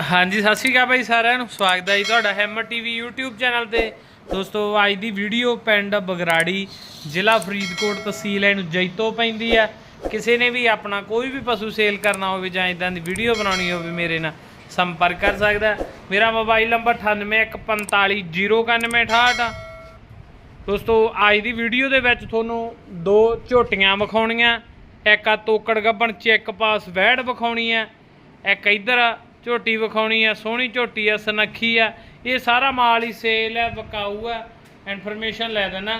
ਹਾਂਜੀ, ਸਤਿ ਸ਼੍ਰੀ ਅਕਾਲ ਭਾਈ ਸਾਰਿਆਂ ਨੂੰ। ਸਵਾਗਤ ਹੈ ਜੀ ਤੁਹਾਡਾ ਹੈਮਰ ਟੀਵੀ YouTube ਚੈਨਲ ਤੇ। ਦੋਸਤੋ, ਅੱਜ ਦੀ ਵੀਡੀਓ ਪਿੰਡ ਬਗਰਾੜੀ, ਜ਼ਿਲ੍ਹਾ ਫਰੀਦਕੋਟ ਤਹਿਸੀਲ ਹੈ ਨੂੰ ਜੈਤੋ ਪੈਂਦੀ ਹੈ। ਕਿਸੇ ਨੇ ਵੀ ਆਪਣਾ ਕੋਈ ਵੀ ਪਸ਼ੂ ਸੇਲ ਕਰਨਾ ਹੋਵੇ ਜਾਂ ਇਦਾਂ ਦੀ ਵੀਡੀਓ ਬਣਾਉਣੀ ਹੋਵੇ, ਮੇਰੇ ਨਾਲ ਸੰਪਰਕ ਕਰ ਸਕਦਾ ਮੇਰਾ ਮੋਬਾਈਲ ਨੰਬਰ 9815409168 ਆ। ਦੋਸਤੋ, ਅੱਜ ਦੀ ਵੀਡੀਓ ਦੇ ਵਿੱਚ ਤੁਹਾਨੂੰ ਦੋ ਝੋਟੀਆਂ ਵਿਖਾਉਣੀਆਂ। ਇੱਕ ਆ ਤੋਕੜ ਗੱਬਣ ਚੈੱਕ ਪਾਸ ਵੈੜ ਵਿਖਾਉਣੀ ਹੈ। ਇੱਕ ਇੱਧਰ ਝੋਟੀ ਵਿਖਾਉਣੀ ਆ ਸੋਹਣੀ ਝੋਟੀ ਆ ਸਨੱਖੀ ਆ। ਇਹ ਸਾਰਾ ਮਾਲ ਹੀ ਸੇਲ ਹੈ ਵਿਕਾਊ ਆ। ਇਨਫੋਰਮੇਸ਼ਨ ਲੈ ਦੇਣਾ।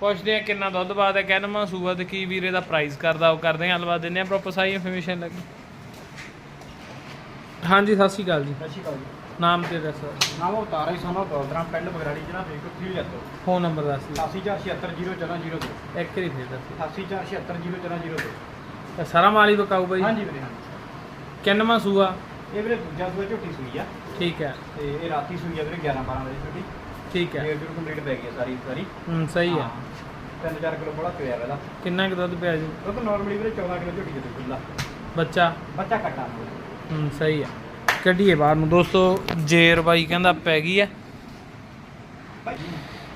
ਪੁੱਛਦੇ ਆ ਕਿੰਨਾ ਦੁੱਧ ਬਾਦ ਹੈ ਕਹਿਨਮਾ ਸੂਆ ਤੇ ਕੀ ਵੀਰੇ ਦਾ ਪ੍ਰਾਈਸ ਕਰਦਾ ਉਹ ਕਰਦੇ ਆ ਹਲਵਾ ਦਿੰਦੇ ਆ ਪ੍ਰੋਪਰ ਸਾਰੀ ਇਨਫੋਰਮੇਸ਼ਨ ਲੱਗੀ ਹਾਂਜੀ ਸਤਿ ਸ਼੍ਰੀ ਅਕਾਲ ਜੀ। ਸਤਿ ਸ਼੍ਰੀ ਅਕਾਲ ਜੀ। ਨਾਮ ਤੇ ਦੱਸੋ। ਨਾਮ ਉਤਾਰਾ ਹੀ ਸਾਨੂੰ ਦੌਦਰਾ ਪਿੰਡ ਬਗਰਾੜੀ ਜ਼ਿਲ੍ਹਾ ਫਰੀਦਕੋਟ ਥ੍ਰੀ ਜੱਤੋ ਫੋਨ ਨੰਬਰ ਦੱਸ ਦਿਓ। 8476401402 ਇੱਕ ਵਾਰੀ ਫੇਰ ਦੱਸੋ। 8476401402 ਇਹ ਸਾਰਾ ਮਾਲ ਹੀ ਵਿਕਾਊ ਬਾਈ? ਹਾਂਜੀ ਵੀਰੇ ਹਾਂਜੀ। ਕਿੰਨਵਾਂ ਸੂਆ? ਇਹ ਵੀਰੇ ਦੂਜਾ ਸੂਆ ਝੋਟੀ ਸੂਈ ਆ। ਠੀਕ ਹੈ। ਤੇ ਇਹ ਰਾਤੀ ਸੂਈ ਆ ਵੀਰੇ 11 12 ਵਜੇ ਝੋਟੀ। ਠੀਕ ਹੈ। ਡੇਢ ਕੰਪਲੀਟ ਪੈ ਗਈ ਆ ਸਾਰੀ ਸਾਰੀ। ਹੂੰ ਸਹੀ ਹੈ। 3-4 ਕਿਲੋ ਬੜਾ ਪਿਆ ਇਹਦਾ। ਕਿੰਨਾ ਕੁ ਦੁੱਧ ਪਿਆ ਜੀ? ਉਹ ਤਾਂ ਨਾਰਮਲੀ ਵੀਰੇ 14 ਕਿਲੋ ਝੋਟੀ ਦੇ ਖੁੱਲਾ ਬੱਚਾ? ਬੱਚਾ ਕੱਟਾ ਹੂੰ ਸਹੀ ਹੈ ਕੱਢੀਏ ਬਾਹਰ ਨੂੰ। ਦੋਸਤੋ ਜੇਰ ਬਾਈ ਕਹਿੰਦਾ ਪੈ ਗਈ ਹੈ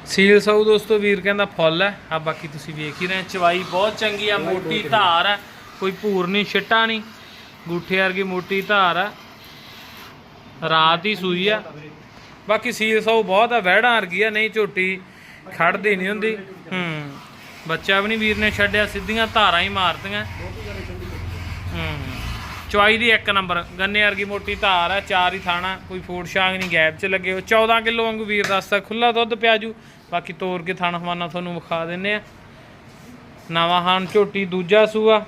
ਸੀਲ ਸੌ ਦੋਸਤੋ ਵੀਰ ਕਹਿੰਦਾ ਫੁੱਲ ਹੈ ਆ ਬਾਕੀ ਤੁਸੀਂ ਵੇਖ ਹੀ ਰਹੇ ਚਵਾਈ ਬਹੁਤ ਚੰਗੀ ਆ। ਮੋਟੀ ਧਾਰ ਹੈ ਕੋਈ ਭੂਰ ਨਹੀਂ ਛਿੱਟਾ ਨਹੀਂ। ਗੂਠੇ ਵਰਗੀ ਮੋਟੀ ਧਾਰ ਹੈ ਰਾਤ ਹੀ ਸੂਈ ਆ। ਬਾਕੀ ਸੀਲ ਸੌ ਬਹੁਤ ਆ, ਵਹਿੜਾਂ ਵਰਗੀ ਆ, ਨਹੀਂ ਝੋਟੀ ਖੜਦੀ ਨਹੀਂ ਹੁੰਦੀ। ਹੂੰ, ਬੱਚਾ ਵੀ ਨਹੀਂ ਵੀਰ ਨੇ ਛੱਡਿਆ, ਸਿੱਧੀਆਂ ਧਾਰਾਂ ਹੀ ਮਾਰਦੀਆਂ ਹੂੰ, ਚਵਾਈ ਦੀ ਇੱਕ ਨੰਬਰ, ਗੰਨੇ ਵਰਗੀ ਮੋਟੀ ਧਾਰ ਹੈ ਚਾਰ ਹੀ ਥਾਣਾ, ਕੋਈ ਫੂਡ ਸ਼ਾਂਗ ਨਹੀਂ, ਗੈਪ 'ਚ ਲੱਗੇ ਹੋ 14 ਕਿਲੋ ਵਾਂਗੂ ਵੀਰ ਰਸਤਾ ਖੁੱਲਾ ਦੁੱਧ ਪਿਆਜੂ। ਬਾਕੀ ਤੋਰ ਕੇ ਥਾਣਾ ਹਵਾਨਾ ਤੁਹਾਨੂੰ ਵਿਖਾ ਦਿੰਨੇ ਆ। ਨਵਾਂ ਹਾਨ ਝੋਟੀ, ਦੂਜਾ ਸੂਆ।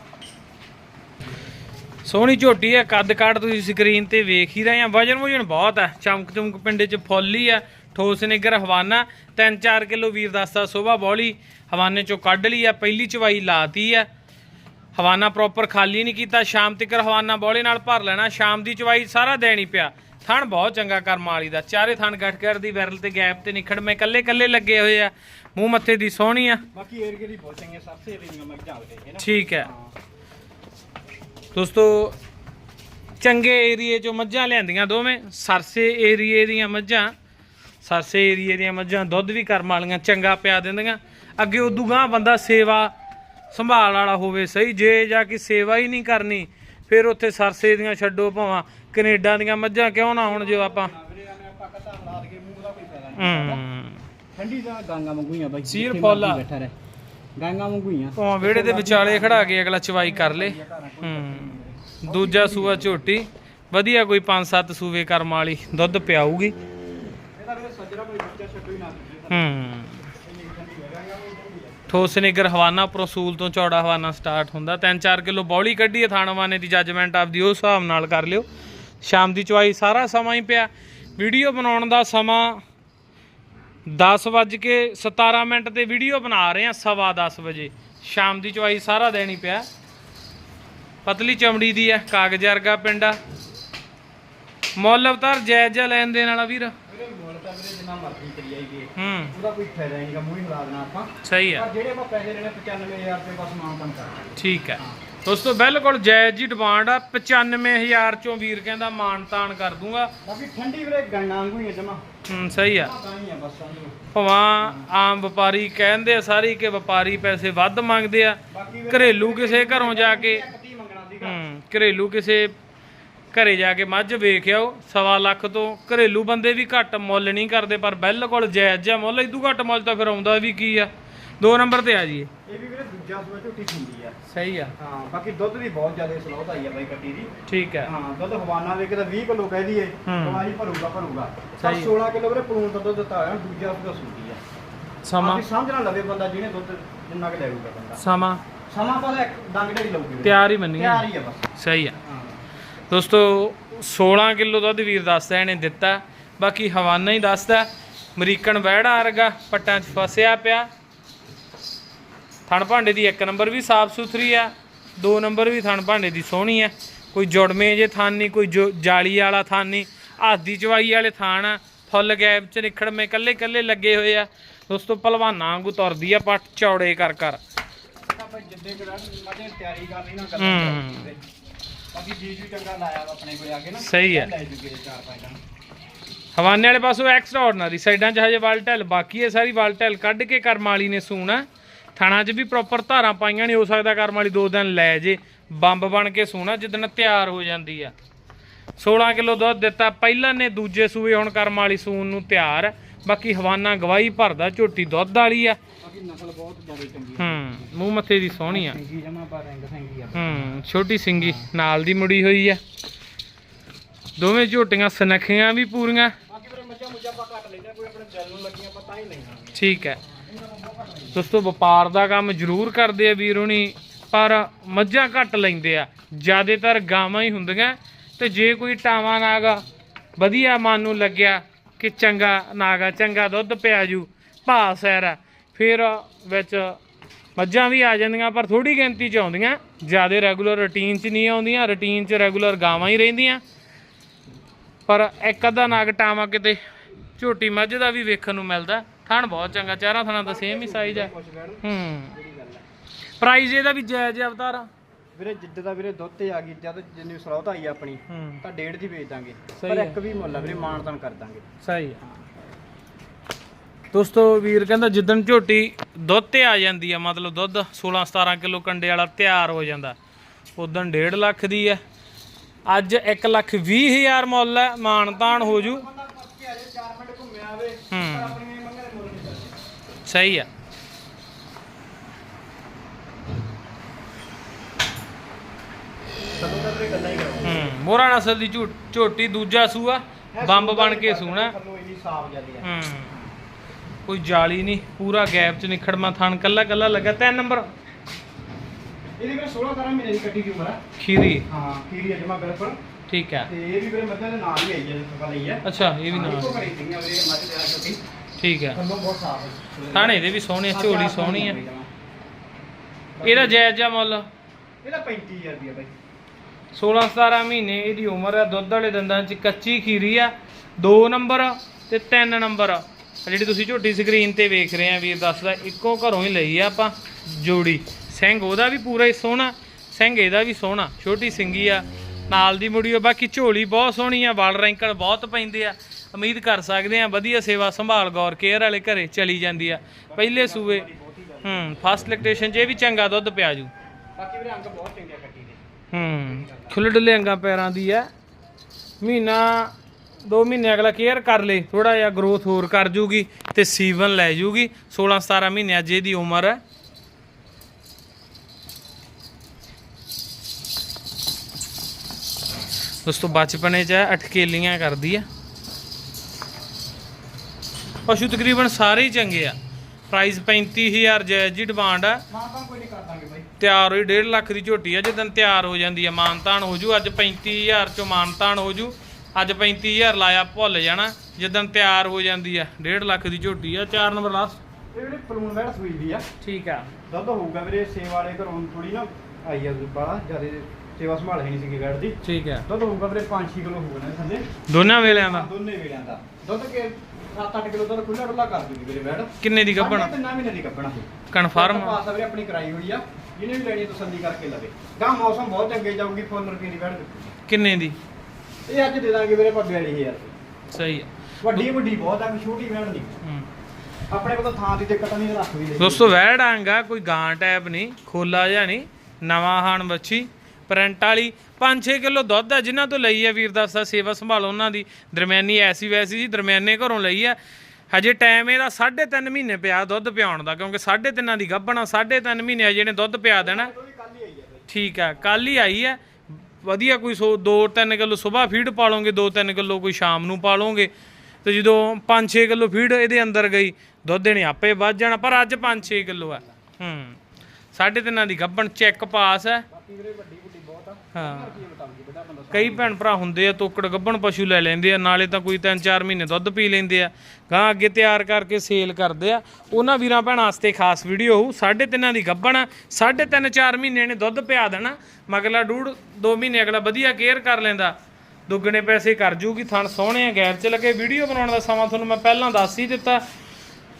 ਸੋਹਣੀ ਝੋਟੀ ਹੈ ਕੱਦ ਕਾਠ ਤੁਸੀਂ ਸਕਰੀਨ ਤੇ ਵੇਖ ਹੀ ਰਹੇ ਆ ਵਜਨ ਵਜਨ ਬਹੁਤ ਹੈ ਚਮਕ ਚਮਕ ਪਿੰਡੇ 'ਚ ਫੁੱਲ ਆ ਠੋਸ ਨਿਗਰ ਹਵਾਨਾ 3-4 ਕਿਲੋ ਵੀਰ ਦੱਸਦਾ ਸੋਭਾ ਬੌਲੀ ਹਵਾਨੇ 'ਚੋਂ ਕੱਢ ਲਈ ਆ ਪਹਿਲੀ ਚਵਾਈ ਲਾਤੀ ਆ ਹਵਾਨਾ ਪ੍ਰੋਪਰ ਖਾਲੀ ਨਹੀਂ ਕੀਤਾ ਸ਼ਾਮ ਤੱਕ ਹਵਾਨਾ ਬੋਲੇ ਨਾਲ ਭਰ ਲੈਣਾ ਸ਼ਾਮ ਦੀ ਚਵਾਈ ਸਾਰਾ ਦੇਣੀ ਪਿਆ। ਥਣ ਬਹੁਤ ਚੰਗਾ ਕਰਮ ਵਾਲੀ ਦਾ ਚਾਰੇ ਥਣ ਗੱਠਗੜ ਦੀ ਵਿਰਲ ਤੇ ਗੈਪ ਤੇ ਨਿਖੜਵੇਂ ਕੱਲੇ ਕੱਲੇ ਲੱਗੇ ਹੋਏ ਆ ਮੂੰਹ ਮੱਥੇ ਦੀ ਸੋਹਣੀ ਆ। ਬਾਕੀ ਏਰੀਆ ਦੀ ਬਹੁਤ ਚੰਗੀਆਂ ਸਭ ਸੇ ਏਰੀਆ ਮੈਂ ਜਾਣਦੇ ਠੀਕ ਹਾਂ। ਦੋਸਤੋ ਚੰਗੇ ਏਰੀਏ ਚੋਂ ਮੱਝਾਂ ਲਿਆਂਦੀਆਂ ਦੋਵੇਂ ਸਰਸੇ ਏਰੀਏ ਦੀਆਂ ਮੱਝਾਂ ਸਰਸੇ ਏਰੀਏ ਦੀਆਂ ਮੱਝਾਂ ਦੁੱਧ ਵੀ ਕਰਮ ਵਾਲੀਆਂ ਚੰਗਾ ਪਿਆ ਦਿੰਦੀਆਂ। ਅੱਗੇ ਉਦੋਂ ਗਾਂ ਬੰਦਾ ਸੇਵਾ ਸੰਭਾਲ ਵਾਲਾ ਹੋਵੇ ਸਹੀ ਜੇ ਜਾ ਕੇ ਸੇਵਾ ਹੀ ਨਹੀਂ ਕਰਨੀ ਫਿਰ ਉੱਥੇ ਸਰਸੇ ਦੀਆਂ ਛੱਡੋ ਭਾਵਾਂ। ਕੈਨੇਡਾ ਦੀਆਂ ਮੱਝਾਂ ਕਿਉਂ ਨਾ ਹੁਣ ਜੋ ਆਪਾਂ? ਠੰਡੀ ਦਾ ਗਾਂਗਾ ਮੰਗੂਈਆਂ ਬਾਈ ਸੀਰ ਫੁੱਲ ਬੈਠਾ ਰਹੇ। ਗਾਂਗਾ ਮੰਗੂਈਆਂ ਭਾਵੇਂ ਵਿਹੜੇ ਦੇ ਵਿਚਾਲੇ ਖੜਾ ਕੇ ਅਗਲਾ ਚਵਾਈ ਕਰ ਲੇ। ਹੂੰ। ਦੂਜਾ ਸੂਆ ਝੋਟੀ। ਵਧੀਆ ਕੋਈ 5-7 ਸੂਵੇ ਕਰਮ ਵਾਲੀ ਦੁੱਧ ਪਿਆਊਗੀ। ਹੂੰ। ਠੋਸ ਨਿਗਰ ਹਵਾਨਾ ਉੱਪਰੋਂ ਤੋਂ ਚੌੜਾ ਹਵਾਨਾ ਸਟਾਰਟ ਹੁੰਦਾ। 3-4 ਕਿਲੋ ਬੌਲੀ ਕੱਢੀ ਹੈ ਥਾਣਵਾਨੇ ਦੀ ਜੱਜਮੈਂਟ ਆਪਦੀ ਉਸ ਹਿਸਾਬ ਨਾਲ ਕਰ ਲਿਓ। ਸ਼ਾਮ ਦੀ ਚਵਾਈ ਸਾਰਾ ਸਮਾਂ ਹੀ ਪਿਆ। ਵੀਡੀਓ ਬਣਾਉਣ ਦਾ ਸਮਾਂ 10 ਵੱਜ ਕੇ 17 ਮਿੰਟ ਤੇ ਵੀਡੀਓ ਬਣਾ ਰਹੇ ਆ ਸਵਾ 10 ਵਜੇ। ਸ਼ਾਮ ਦੀ ਚਵਾਈ ਸਾਰਾ ਦੇਣੀ ਪਿਆ। ਪਤਲੀ ਚਮੜੀ ਦੀ ਹੈ ਕਾਗਜ਼ ਵਰਗਾ ਪਿੰਡ ਆ। ਮੁੱਲ ਅਵਤਾਰ ਜਾਇਜ਼ ਜਿਹਾ ਲੈਣ ਦੇਣ ਵਾਲਾ ਵੀਰ। ਵੀਰੇ ਮੋਲ ਤਾਂ ਵੀਰੇ ਜਿੰਨਾ ਮਰਜ਼ੀ ਕਰੀ ਜਾਈਏ। ਹੂੰ। ਉਹਦਾ ਕੋਈ ਫਾਇਦਾ ਨਹੀਂਗਾ ਮੂੰਹ ਹੀ ਹਿਲਾ ਦੇਣਾ ਆਪਾਂ। ਸਹੀ ਆ। ਪਰ ਜਿਹੜੇ ਆਪਾਂ ਪੈਸੇ ਲੈਣੇ 95000 ਰੁਪਏ ਬਸ ਮਾਨਤਨ ਠੀਕ ਦੋਸਤੋ ਬਿਲਕੁਲ ਜਾਇਜ਼ ਜੀ ਡਿਮਾਂਡ ਆ। 95000 ਚੋਂ ਵੀਰ ਕਹਿੰਦਾ ਮਾਨ ਤਾਨ ਕਰ ਦੂੰਗਾ। ਬਾਕੀ ਠੰਡੀ ਵੀਰੇ ਗੰਨਾ ਵਾਂਗੂ ਹੀ ਜਮਾ। ਹੂੰ ਸਹੀ ਆ। ਭਵਾਂ ਆਮ ਵਪਾਰੀ ਕਹਿੰਦੇ ਆ ਸਾਰੀ ਕਿ ਵਪਾਰੀ ਪੈਸੇ ਵੱਧ ਮੰਗਦੇ ਆ। ਘਰੇਲੂ ਕਿਸੇ ਘਰੋਂ ਜਾ ਕੇ ਹੂੰ ਘਰੇਲੂ ਕਿਸੇ ਘਰੇ ਜਾ ਕੇ ਮੱਝ ਵੇਖ ਆਓ। ਸਵਾ ਲੱਖ ਤੋਂ ਘਰੇਲੂ ਬੰਦੇ ਵੀ ਘੱਟ ਮੁੱਲ ਨਹੀਂ ਕਰਦੇ ਪਰ ਬਿਲਕੁਲ ਜਾਇਜ਼ ਜਿਹਾ ਮੁੱਲ ਇਦੂ ਘੱਟ ਮੁੱਲ ਤਾਂ ਫਿਰ ਆਉਂਦਾ ਵੀ ਕੀ ਆ? ਦੋ ਨੰਬਰ ਤੇ ਆ ਜੀਏ ਇਹ। ਵੀ ਵੀਰੇ ਦੂਜਾ ਸੂਆ ਝੋਟੀ ਹੁੰਦੀ ਆ। ਸਹੀ ਆ। ਹਾਂ ਬਾਕੀ ਦੁੱਧ ਵੀ ਬਹੁਤ ਜ਼ਿਆਦਾ ਸਲੋਤ ਆਈ ਆ ਬਾਈ ਕੱਟੀ ਦੀ। ਠੀਕ ਹੈ ਹਾਂ ਦੁੱਧ ਹਵਾਨਾ ਵੇਖ ਤਾਂ 20 ਕਿਲੋ ਕਹਿ ਦਈਏ ਹੂੰ। ਦਵਾਈ ਭਰੂਗਾ ਭਰੂਗਾ। ਸਹੀ। ਪਰ 16 ਕਿਲੋ ਵੀਰੇ ਪਲੂਣ ਦਾ ਦੁੱਧ ਦਿੱਤਾ ਹੋਇਆ ਦੂਜਾ ਸੂਆ ਸੁਣਦੀ ਆ। ਸਮਾਂ। ਆਪੀ ਸਮਝ ਨਾ ਲਵੇ ਬੰਦਾ ਜਿਹਨੇ ਦੁੱਧ ਜਿੰਨਾ ਕਿ ਲੈਊਗਾ ਬੰਦਾ। ਸਮਾਂ। ਸਮਾਂ ਤਾਂ ਇੱਕ ਡੰਗ ਢੇਰੀ ਲਊਗੀ ਵੀਰੇ। ਤਿਆਰ ਹੀ ਮੰਨੀਏ ਤਿਆਰ ਹੀ ਆ ਬਸ। ਸਹੀ ਆ। ਹਾਂ। ਦੋਸਤੋ 16 ਕਿਲੋ ਦੁੱਧ ਵੀਰ ਦੱਸਦਾ ਇਹਨੇ ਦਿੱਤਾ। ਬਾਕੀ ਹਵਾਨਾ ਹੀ ਦੱਸਦਾ। ਅਮਰੀਕਨ ਵਹਿੜਾ ਵਰਗਾ ਪੱਟਾਂ 'ਚ ਫਸਿਆ ਪਿਆ। ਥਣ ਭਾਂਡੇ ਦੀ ਇੱਕ ਨੰਬਰ ਵੀ ਸਾਫ਼ ਸੁਥਰੀ ਆ ਦੋ ਨੰਬਰ ਵੀ ਥਣ ਭਾਂਡੇ ਦੀ ਸੋਹਣੀ ਆ। ਕੋਈ ਜੁੜਵੇਂ ਜੇ ਥਾਨ ਨਹੀਂ ਕੋਈ ਜਾਲੀ ਵਾਲਾ ਥਾਨ ਨਹੀਂ ਆਦੀ ਚਵਾਈ ਵਾਲੇ ਥਾਨ ਆ ਫੁੱਲ ਗੈਪ 'ਚ ਨਿਖੜਵੇਂ ਕੱਲੇ ਕੱਲੇ ਲੱਗੇ ਹੋਏ ਆ। ਦੋਸਤੋ ਪਹਿਲਵਾਨਾਂ ਵਾਂਗੂ ਤੁਰਦੀ ਆ ਪੱਟ ਚੌੜੇ ਕਰ ਕਰ। ਜਿੱਦੇ ਕਿਹੜਾ ਮਜੇ ਤਿਆਰੀ ਕਰਨੀ ਨਾ ਹੂੰ। ਕਰਨੀ ਬਾਕੀ ਜੀ ਜੀ ਚੰਗਾ ਲਾਇਆ ਵਾ ਆਪਣੇ ਕੋਲ ਆ ਕੇ ਨਾ। ਸਹੀ ਹੈ। ਹਵਾਨੇ ਵਾਲੇ ਪਾਸੋਂ ਐਕਸਟਰਾ ਆਰਡਨਰੀ ਸਾਈਡਾਂ 'ਚ ਹਜੇ ਵਾਲ ਟੈਲ ਬਾਕੀ ਹੈ ਸਾਰੀ ਵਾਲ ਟੈਲ ਕੱਢ ਕੇ ਕਰਮ ਵਾਲੀ ਨੇ ਸੂਣਾ। ਥਾਣਾ 'ਚ ਵੀ ਪ੍ਰੋਪਰ ਧਾਰਾਂ ਪਾਈਆਂ ਨਹੀਂ ਹੋ ਸਕਦਾ ਕਰਮ ਵਾਲੀ ਦੋ ਦਿਨ ਲੈ ਜੇ। ਬੰਬ ਬਣ ਕੇ ਸੂਣਾ ਜਿੱਦਣ ਤਿਆਰ ਹੋ ਜਾਂਦੀ ਆ। 16 ਕਿਲੋ ਦੁੱਧ ਦਿੱਤਾ ਪਹਿਲਾਂ ਨੇ ਦੂਜੇ ਸੂਏ ਹੁਣ ਕਰਮ ਵਾਲੀ ਸੂਣ ਨੂੰ ਤਿਆਰ। ਬਾਕੀ ਹਵਾਨਾ ਗਵਾਹੀ ਭਰਦਾ ਝੋਟੀ ਦੁੱਧ ਵਾਲੀ ਆ। ਬਾਕੀ ਨਸਲ ਬਹੁਤ ਜ਼ਿਆਦਾ ਚੰਗੀ ਹੈ ਮੂੰਹ ਮੱਥੇ ਦੀ ਸੋਹਣੀ ਆ। ਸਿੰਗੀ ਜਮਾ ਪਰ ਰੰਗ ਸਿੰਗੀ ਆ। ਹੂੰ ਛੋਟੀ ਸਿੰਗੀ ਨਾਲ ਦੀ ਮੁੜੀ ਹੋਈ ਆ। ਦੋਵੇਂ ਝੋਟੀਆਂ ਸਨਖੀਆਂ ਵੀ ਪੂਰੀਆਂ। ਬਾਕੀ ਵੀਰੇ ਮੱਝਾਂ ਮੁੱਝਾਂ ਆਪਾਂ ਘੱਟ ਲੈਂਦੇ ਕੋਈ ਆਪਣੇ ਦਿਲ ਨੂੰ ਲੱਗੀਆਂ ਆਪਾਂ ਤਾਂ ਹੀ ਲੈਣਾ ਠੀਕ ਹੈ ਦੋਸਤੋ, ਵਪਾਰ ਦਾ ਕੰਮ ਜ਼ਰੂਰ ਕਰਦੇ ਆ ਵੀਰ ਹੁਣੀ, ਪਰ ਮੱਝਾਂ ਘੱਟ ਲੈਂਦੇ ਆ। ਜ਼ਿਆਦਾਤਰ ਗਾਵਾਂ ਹੀ ਹੁੰਦੀਆਂ। ਤੇ ਜੇ ਕੋਈ ਟਾਵਾਂ ਨਾਗਾ ਵਧੀਆ ਮਨ ਨੂੰ ਲੱਗਿਆ ਕਿ ਚੰਗਾ ਨਾਗਾ ਚੰਗਾ ਦੁੱਧ ਪਿਆ ਜੂ ਭਾ ਸੈਰ ਫਿਰ ਵਿੱਚ ਮੱਝਾਂ ਵੀ ਆ ਜਾਂਦੀਆਂ, ਪਰ ਥੋੜੀ ਗਿਣਤੀ ਚ ਆਉਂਦੀਆਂ। ਜ਼ਿਆਦਾ ਰੈਗੂਲਰ ਰੁਟੀਨ ਚ ਨਹੀਂ ਆਉਂਦੀਆਂ, ਰੁਟੀਨ ਚ ਰੈਗੂਲਰ ਗਾਵਾਂ ਹੀ ਰਹਿੰਦੀਆਂ। ਪਰ ਇੱਕ ਅੱਧਾ ਨਾਗ ਟਾਵਾਂ ਕਿਤੇ ਝੋਟੀ ਮੱਝ ਦਾ ਵੀ ਵੇਖਣ ਨੂੰ ਮਿਲਦਾ। ਥਣ ਬਹੁਤ ਚੰਗਾ ਚਾਰਾਂ ਥਣਾਂ ਦਾ ਸੇਮ ਹੀ ਸਾਈਜ਼ ਹੈ ਹੂੰ। ਪ੍ਰਾਈਸ ਇਹਦਾ ਵੀ ਜਾਇਜ਼ ਹੈ ਅਵਤਾਰ। ਵੀਰੇ ਜਿੱਦ ਦਾ ਵੀਰੇ ਦੁੱਧ ਤੇ ਆ ਗਈ ਜਦ ਜਿੰਨੀ ਸਰੋਤ ਆਈ ਆਪਣੀ ਹੂੰ। ਤਾਂ ਡੇਢ ਦੀ ਵੇਚ ਦਾਂਗੇ। ਸਹੀ ਪਰ ਹੈ। ਇੱਕ ਵੀ ਮੁੱਲ ਆ ਵੀਰੇ ਮਾਨਤਨ ਕਰ ਦਾਂਗੇ। ਸਹੀ ਹੈ ਦੋਸਤੋ ਵੀਰ ਕਹਿੰਦਾ ਜਿੱਦਣ ਝੋਟੀ ਦੁੱਧ ਤੇ ਆ ਜਾਂਦੀ ਆ ਮਤਲਬ ਦੁੱਧ 16 17 ਕਿਲੋ ਕੰਡੇ ਵਾਲਾ ਤਿਆਰ ਹੋ ਜਾਂਦਾ ਉਦੋਂ 1.5 ਲੱਖ ਦੀ ਹੈ ਅੱਜ 1 ਲੱਖ 20 ਹਜ਼ਾਰ ਮੁੱਲ ਹੈ ਮਾਨਤਾਨ ਹੋ ਜੂ ਬੰਦਾ ਪੁੱਛ ਕੇ ਆ ਜੇ 4 ਮਿੰਟ ਘੁੰਮਿਆ ਆਵੇ ਹੂੰ ਆਪਣੀ ਮੰਗਾਂ ਦੇ ਮੁੱਲ ਨਹੀਂ ਕਰਦੇ ਸਹੀ ਆ। ਹੀ ਕਰੋ ਹੂੰ ਮੋਹਰਾ ਨਸਲ ਦੀ ਝੂਟ ਦੂਜਾ ਸੂਆ ਬੰਬ ਬਣ ਕੇ ਸੂਣਾ। ਸਾਫ਼ ਹੂੰ ਕੋਈ ਜਾਲੀ ਨਹੀਂ ਪੂਰਾ ਗੈਪ ਚ ਨਿਖੜਮਾ ਥਣ ਕੱਲਾ ਕੱਲਾ ਲੱਗਾ ਤਿੰਨ ਨੰਬਰ। ਇਹਦੀ ਵੀਰੇ 16 17 ਮਹੀਨੇ ਦੀ ਕੱਟੀ ਦੀ ਉਮਰ ਖੀਰੀ। ਹਾਂ ਕੀਰੀ ਅਜਮਾ ਬਿਲਕੁਲ। ਠੀਕ ਹੈ ਤੇ ਇਹ ਵੀ ਵੀਰੇ ਮੱਝਾਂ ਦੇ ਨਾਲ ਹੀ ਆਈ ਹੈ ਜਿਸ ਲਈ ਹੈ ਅੱਛਾ ਇਹ ਵੀ ਇੱਕੋ ਨਾਲ। ਘੜੀ ਸੀਗੀਆਂ ਵੀਰੇ ਮੱਝ ਦੇ ਆ ਛੋਟੀ ਠੀਕ ਹੈ ਥੱਲੋਂ ਬਹੁਤ ਸਾਫ਼ ਹੈ। ਥਾਣੇ ਦੇ ਵੀ ਸੋਹਣੇ ਆ, ਝੋਲੀ ਸੋਹਣੀ ਆ। ਇਹਦਾ ਜਾਇਜ਼ ਜਿਹਾ ਮੁੱਲ? ਇਹਦਾ 35000 ਰੁਪਏ ਬਾਈ। 16 17 ਮਹੀਨੇ ਇਹਦੀ ਉਮਰ ਹੈ ਦੁੱਧ ਵਾਲੇ ਦੰਦਾਂ 'ਚ ਕੱਚੀ ਖੀਰੀ ਆ 2 ਨੰਬਰ ਤੇ 3 ਨੰਬਰ ਆ। ਜਿਹੜੀ ਤੁਸੀਂ ਝੋਟੀ ਸਕਰੀਨ ਤੇ ਵੇਖ ਰਹੇ ਆ ਵੀਰ ਦੱਸਦਾ ਇੱਕੋ ਘਰੋਂ ਹੀ ਲਈ ਆ ਆਪਾਂ ਜੋੜੀ। ਸਿੰਘ ਉਹਦਾ ਵੀ ਪੂਰਾ ਹੀ ਸੋਹਣਾ ਸਿੰਘ ਇਹਦਾ ਵੀ ਸੋਹਣਾ। ਛੋਟੀ ਸਿੰਗੀ ਆ ਨਾਲ ਦੀ ਮੁੜੀ ਆ ਬਾਕੀ ਝੋਲੀ ਬਹੁਤ ਸੋਹਣੀ ਆ ਵਾਲ ਰੈਂਕਲ ਬਹੁਤ ਪੈਂਦੇ ਆ। ਉਮੀਦ ਕਰ ਸਕਦੇ ਆ ਵਧੀਆ ਸੇਵਾ ਸੰਭਾਲ ਗੌਰ ਕੇਅਰ ਵਾਲੇ ਘਰੇ ਚਲੀ ਜਾਂਦੀ ਆ। ਪਹਿਲੇ ਸੂਏ ਹੂੰ ਫਸਟ ਲੈਕਟੇਸ਼ਨ ਇਹ ਵੀ ਚੰਗਾ ਦੁੱਧ ਪਿਆ ਜੂ। ਬਾਕੀ ਵੀਰੇ ਅੰਗ ਬਹੁਤ ਚੰਗੇ ਆ ਕੱਟੀ ਦੇ। ਹੂੰ ਖੁੱਲੇ ਡੁੱਲੇ ਅੰਗਾਂ ਪੈਰਾਂ ਦੀ ਹੈ ਮਹੀਨਾ ਦੋ ਮਹੀਨੇ ਅਗਲਾ ਕੇਅਰ ਕਰ ਲੇ ਥੋੜਾ ਜਿਹਾ ਗਰੋਥ ਹੋਰ ਕਰ ਜੂਗੀ ਤੇ ਸੀਵਨ ਲੈ ਜੂਗੀ। 16 17 ਮਹੀਨੇ ਅੱਜ ਇਹਦੀ ਉਮਰ। ਹੈ ਦੋਸਤੋ ਬਚਪਨੇ ਚ ਅਟਕੇਲੀਆਂ ਕਰਦੀ ਆ। ਪਸ਼ੂ ਤਕਰੀਬਨ ਸਾਰੇ ਹੀ ਚੰਗੇ ਆ। ਪ੍ਰਾਈਸ 35000 ਜਾਇਜ਼ ਜੀ ਡਿਮਾਂਡ ਆ। ਮਾਂ ਤਾਂ ਕੋਈ ਨਹੀਂ ਕਰ ਦਾਂਗੇ ਬਾਈ ਤਿਆਰ ਹੋਈ 1.5 ਲੱਖ ਦੀ ਝੋਟੀ ਆ। ਜਦੋਂ ਤਿਆਰ ਹੋ ਜਾਂਦੀ ਆ ਮਾਨਤਾਨ ਹੋ ਜੂ। ਅੱਜ 35000 ਚੋਂ ਮਾਨਤਾਨ ਹੋ ਜੂ। ਅੱਜ 35000 ਲਾਇਆ ਭੁੱਲ ਜਾਣਾ। ਜਦੋਂ ਤਿਆਰ ਹੋ ਜਾਂਦੀ ਆ 1.5 ਲੱਖ ਦੀ ਝੋਟੀ ਆ। 4 ਨੰਬਰ ਲਾਸਟ ਇਹ ਵੀਰੇ ਪਲੂਨ ਵੈੜ ਸੂਈ ਦੀ ਆ। ਠੀਕ ਆ। ਦੁੱਧ ਹੋਊਗਾ ਵੀਰੇ ਸੇਵਾ ਵਾਲੇ ਘਰੋਂ ਥੋੜੀ ਨਾ ਆਈ ਆ ਬਾਲਾ ਜ਼ਿਆਦਾ ਸੇਵਾ ਸੰਭਾਲ ਹੈ ਨਹੀਂ ਸੀਗੀ ਵੈੜ ਦੀ। ਠੀਕ ਆ। ਦੁੱਧ ਹੋਊਗਾ ਵੀਰੇ 5-6 ਕਿਲੋ ਹੋਊਗਾ ਨਾ ਥੱਲੇ। ਦੋਨਾਂ ਵੇਲਿਆਂ ਦਾ? ਦੋਨੇ ਵੇੜਿਆਂ ਦਾ। ਦੁੱਧ ਕੇ 7-8 ਕਿਲੋ ਦੁੱਧ ਖੁੱਲਾ ਡੁੱਲਾ ਕਰ ਦੂਗੀ ਵੀਰੇ ਵੈੜ ਕਿੰਨੇ ਦੀ ਗੱਭਣ? ਤਿੰਨਾਂ ਮਹੀਨੇ ਦੀ ਗੱਭਣ ਕਨਫਰਮ ਪਾਸ ਆ ਵੀਰੇ ਆਪਣੀ ਕਰਾਈ ਹੋਈ ਆ। ਜਿਹਨੇ ਵੀ ਲੈਣੀ ਆ ਤਸੱਲੀ ਕਰਕੇ ਲਵੇ। ਗਾਂ ਮੌਸਮ ਬਹੁਤ ਚੰਗੇ ਜਾਊਗੀ ਫੁੱਲ ਰੁਪਏ ਦੀ ਵੈੜ ਕਿੰਨੇ ਦੀ? ਇਹ ਅੱਜ ਦੇ ਦਾਂਗੇ ਵੀਰੇ ਪਰ 42000 ਸਹੀ ਆ। ਵੱਡੀ ਵੱਡੀ ਬਹੁਤ ਆ ਕੋਈ ਛੋਟੀ ਵੈੜ ਨਹੀਂ ਹੂੰ। ਆਪਣੇ ਕੋਲ ਥਾਂ ਦੀ ਦਿੱਕਤ ਨਹੀਂ ਰੱਖ ਵੀ ਲਈ ਦੋਸਤੋ ਵੈੜ ਆਂਗਾ ਕੋਈ ਗਾਂ ਟੈਪ ਨਹੀਂ ਖੋਲਾ ਜਾਂ ਨਹੀਂ। ਨਵਾਂ ਹਾਨ ਬੱਚੀ ਪ੍ਰਿੰਟ ਵਾਲੀ। 5-6 ਕਿਲੋ ਦੁੱਧ ਆ, ਜਿਨ੍ਹਾਂ ਤੋਂ ਲਈ ਹੈ ਵੀਰ ਦੱਸਦਾ ਸੇਵਾ ਸੰਭਾਲ ਉਹਨਾਂ ਦੀ। ਦਰਮਿਆਨੀ ਐਸੀ ਵੈਸੀ ਜੀ, ਦਰਮਿਆਨੇ ਘਰੋਂ ਲਈ ਹੈ ਹਜੇ ਟਾਈਮ ਇਹਦਾ 3.5 ਮਹੀਨੇ ਪਿਆ ਦੁੱਧ ਪਿਆਉਣ ਦਾ, ਕਿਉਂਕਿ 3.5 ਦੀ ਗੱਭਣਾ 3.5 ਮਹੀਨੇ ਜਿਹੜੇ ਦੁੱਧ ਪਿਆ ਦੇਣਾ। ਠੀਕ ਆ ਕੱਲ ਹੀ ਆਈ ਹੈ ਵਧੀਆ ਕੋਈ 2-3 ਕਿਲੋ ਸਵੇਰ ਫੀਡ ਪਾ ਲਓਗੇ 2-3 ਕਿਲੋ ਕੋਈ ਸ਼ਾਮ ਨੂੰ ਪਾ ਲਓਗੇ ਤੇ ਜਦੋਂ 5-6 ਕਿਲੋ ਫੀਡ ਇਹਦੇ ਅੰਦਰ ਗਈ, ਦੁੱਧ ਇਹਨੇ ਆਪੇ ਵੱਧ ਜਾਣਾ, ਪਰ ਅੱਜ 5-6 ਕਿਲੋ ਆ। ਹੂੰ, ਸਾਢੇ ਤਿੰਨਾਂ ਦੀ ਗੱਭਣ ਚੈੱਕ ਪਾਸ ਹੈ ਹਾਂ। ਕਈ ਭੈਣ ਭਰਾ ਹੁੰਦੇ ਆ ਤੋਕੜ ਗੱਬਣ ਪਸ਼ੂ ਲੈ ਲੈਂਦੇ ਆ ਨਾਲੇ ਤਾਂ ਕੋਈ 3-4 ਮਹੀਨੇ ਦੁੱਧ ਪੀ ਲੈਂਦੇ ਆ। ਗਾਂ ਅੱਗੇ ਤਿਆਰ ਕਰਕੇ ਸੇਲ ਕਰਦੇ ਆ। ਉਹਨਾਂ ਵੀਰਾਂ ਭੈਣਾਂ ਵਾਸਤੇ ਖਾਸ ਵੀਡੀਓ ਹੋਊ ਸਾਢੇ ਤਿੰਨਾਂ ਦੀ ਗੱਬਣ ਆ ਸਾਢੇ ਤਿੰਨ 4 ਮਹੀਨੇ ਨੇ ਦੁੱਧ ਪਿਆ ਦੇਣਾ। ਮਗਲਾ ਡੂੜ 2 ਮਹੀਨੇ ਅਗਲਾ ਵਧੀਆ ਕੇਅਰ ਕਰ ਲੈਂਦਾ। ਦੁੱਗਣੇ ਪੈਸੇ ਕਰ ਜੂਗੀ ਥਣ ਸੋਹਣੇ ਆ ਗੈਰ ਚ ਲੱਗੇ। ਵੀਡੀਓ ਬਣਾਉਣ ਦਾ ਸਮਾਂ ਤੁਹਾਨੂੰ ਮੈਂ ਪਹਿਲਾਂ ਦੱਸ ਹੀ ਦਿੱਤਾ।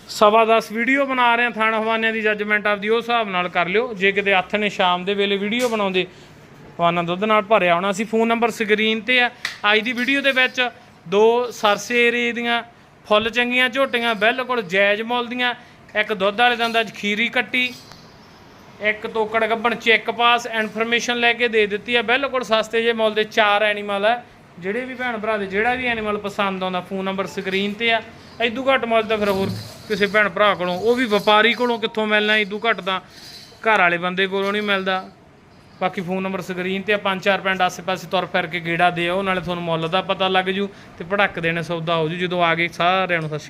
ਸਵਾ 10 ਵੀਡੀਓ ਬਣਾ ਰਹੇ ਥਾਣ ਹਵਾਨਿਆਂ ਦੀ ਜੱਜਮੈਂਟ ਆਪਦੀ ਉਸ ਹਿਸਾਬ ਨਾਲ ਕਰ ਲਿਓ। ਜੇ ਕਿਤੇ ਹੱਥ ਨੇ ਸ਼ਾਮ ਦੇ ਵੇਲੇ ਵੀਡੀਓ ਬਣਾਉਂਦੇ ਹਵਾਨਾ ਦੁੱਧ ਨਾਲ ਭਰਿਆ ਹੋਣਾ। ਸੀ ਫੋਨ ਨੰਬਰ ਸਕਰੀਨ ਤੇ ਆ। ਅੱਜ ਦੀ ਵੀਡੀਓ ਦੇ ਵਿੱਚ ਦੋ ਸਰਸੇ ਏਰੀਏ ਦੀਆਂ ਫੁੱਲ ਚੰਗੀਆਂ ਝੋਟੀਆਂ, ਬਿਲਕੁਲ ਜਾਇਜ਼ ਮੁੱਲ ਦੀਆਂ। ਇੱਕ ਦੁੱਧ ਵਾਲੇ ਦੰਦ ਅੱਜ ਖੀਰੀ ਕੱਟੀ। ਇੱਕ ਤੋਕੜ ਗੱਬਣ ਚੈੱਕ ਪਾਸ ਇਨਫੋਰਮੇਸ਼ਨ ਲੈ ਕੇ ਦੇ ਦਿੱਤੀ ਆ। ਬਿਲਕੁਲ ਸਸਤੇ ਜੇ ਮੁੱਲ ਦੇ ਚਾਰ ਐਨੀਮਲ ਆ। ਜਿਹੜੇ ਵੀ ਭੈਣ ਭਰਾ ਦੇ, ਜਿਹੜਾ ਵੀ ਐਨੀਮਲ ਪਸੰਦ ਆਉਂਦਾ, ਫੋਨ ਨੰਬਰ ਸਕਰੀਨ ਤੇ ਆ। ਇਦੋਂ ਘੱਟ ਮੁੱਲ ਤਾਂ ਫਿਰ ਹੋਰ ਕਿਸੇ ਭੈਣ ਭਰਾ ਕੋਲੋਂ, ਉਹ ਵੀ ਵਪਾਰੀ ਕੋਲੋਂ ਕਿੱਥੋਂ ਮਿਲਣਾ ਇਦੋਂ ਘੱਟ ਤਾਂ ਘਰ ਵਾਲੇ ਬੰਦੇ ਕੋਲੋਂ ਨਹੀਂ ਮਿਲਦਾ। ਬਾਕੀ ਫੋਨ ਨੰਬਰ ਸਕਰੀਨ ਤੇ ਆ, ਪੰਜ ਚਾਰ ਪਿੰਡ ਆਸੇ-ਪਾਸੇ ਤੁਰ ਫਿਰ ਕੇ ਗੇੜਾ ਦਿਓ, ਨਾਲੇ ਤੁਹਾਨੂੰ ਮੁੱਲ ਦਾ ਪਤਾ ਲੱਗ ਜੂ ਤੇ ਭੜਕ ਦੇਣੇ ਸੌਦਾ ਹੋ ਜੂ, ਜਦੋਂ ਆ ਗਏ ਸਾਰਿਆਂ ਨੂੰ ਸਤਿ ਸ਼੍ਰੀ